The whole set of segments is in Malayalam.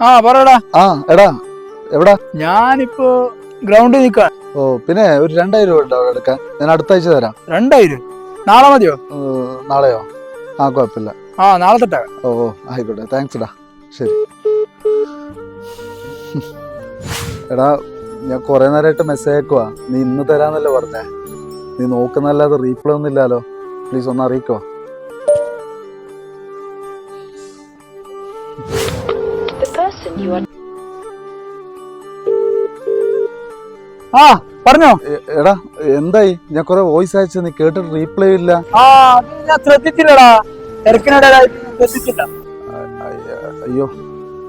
ആ പറയടാ. ആ എടാ എവിടാ? ഞാനിപ്പോ ഗ്രൗണ്ടിൽ നിൽക്കാൻ ഓ പിന്നെ ഒരു രണ്ടായിരം രൂപ ഉണ്ടോ അവിടെ എടുക്കാൻ? ഞാൻ അടുത്ത ആഴ്ച തരാം. രണ്ടായിരം? നാളെ മതിയോ? നാളെയോ? ആ കുഴപ്പമില്ല. ആ നാളെ തൊട്ടാ. ഓ ഓ ആയിക്കോട്ടെ. താങ്ക്സ് ഡാ ശരി. എടാ ഞാൻ കുറെ നേരമായിട്ട് മെസ്സേജ് അയക്കുവാ. നീ ഇന്ന് തരാന്നല്ലേ പറഞ്ഞേ. നീ നോക്കുന്നല്ലാതെ റീപ്ലൈ ഒന്നും ഇല്ലല്ലോ പ്ലീസ് ഒന്ന് അറിയിക്കോ Person you are ആ പറഞ്ഞോ? എടാ എന്തായി? ഞാൻ കുറെ വോയിസ് അയച്ചു നീ കേട്ടിട്ട് റീപ്ലൈ ഇല്ല. ആ അത് ഞാൻ ശ്രദ്ധിച്ചില്ലടാ തിരക്കിനിടയിലായി ശ്രദ്ധിച്ചില്ല. അയ്യോ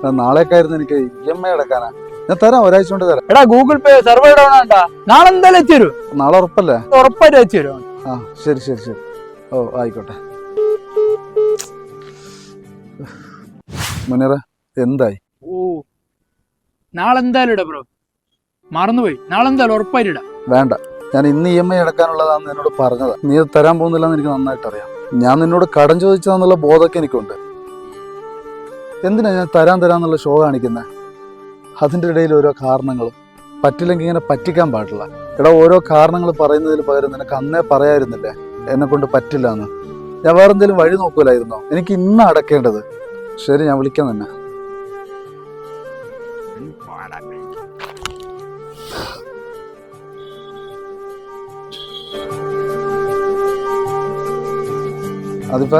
ഞാൻ നാളേക്കായിരുന്നു എനിക്ക് ഇ എം ഐ അടക്കാനാ ഞാൻ തരാം ഒരാഴ്ച കൊണ്ട് തരാം. എടാ ഗൂഗിൾ പേ സെർവർ ഡൗൺ ആണ്ടാ നാളെ എന്തായാലും എത്തിരും നാളെ ഉറപ്പല്ലേ? ഉറപ്പായിട്ട് എത്തിരും ആ ശരി ശരി ശരി. ഓ ആയിക്കോട്ടെ. മുനീറ എന്തായി? നാളെ എന്തായാലും ഇടാ ബ്രോ മറന്നുപോയി. നാളെ എന്തായാലും ഉറപ്പായിട്ട് ഇടാം. വേണ്ട. ഞാൻ ഇന്ന് ഇ എം ഐ അടക്കാനുള്ളതാണെന്ന് എന്നോട് പറഞ്ഞതാ. നീ തരാൻ പോകുന്നില്ലെന്ന് എനിക്ക് നന്നായിട്ട് അറിയാം ഞാൻ നിന്നോട് കടം ചോദിച്ചതെന്നുള്ള ബോധമൊക്കെ എനിക്കുണ്ട്. എന്തിനാ ഞാൻ തരാൻ തരാന്നുള്ള ഷോ കാണിക്കുന്നത് അതിന്റെ ഇടയിൽ ഓരോ കാരണങ്ങളും. പറ്റില്ലെങ്കിൽ ഇങ്ങനെ പറ്റിക്കാൻ പാടില്ല. എടാ ഓരോ കാരണങ്ങൾ പറയുന്നതിന് പകരം നിനക്ക് അന്നേ പറയായിരുന്നില്ലേ? എന്നെ കൊണ്ട് പറ്റില്ല എന്ന് ഞാൻ വേറെന്തെങ്കിലും വഴി നോക്കൂലായിരുന്നോ? എനിക്ക് ഇന്ന് അടക്കേണ്ടത്. ശരി ഞാൻ വിളിക്കാം തന്നെ അതിപ്പോ?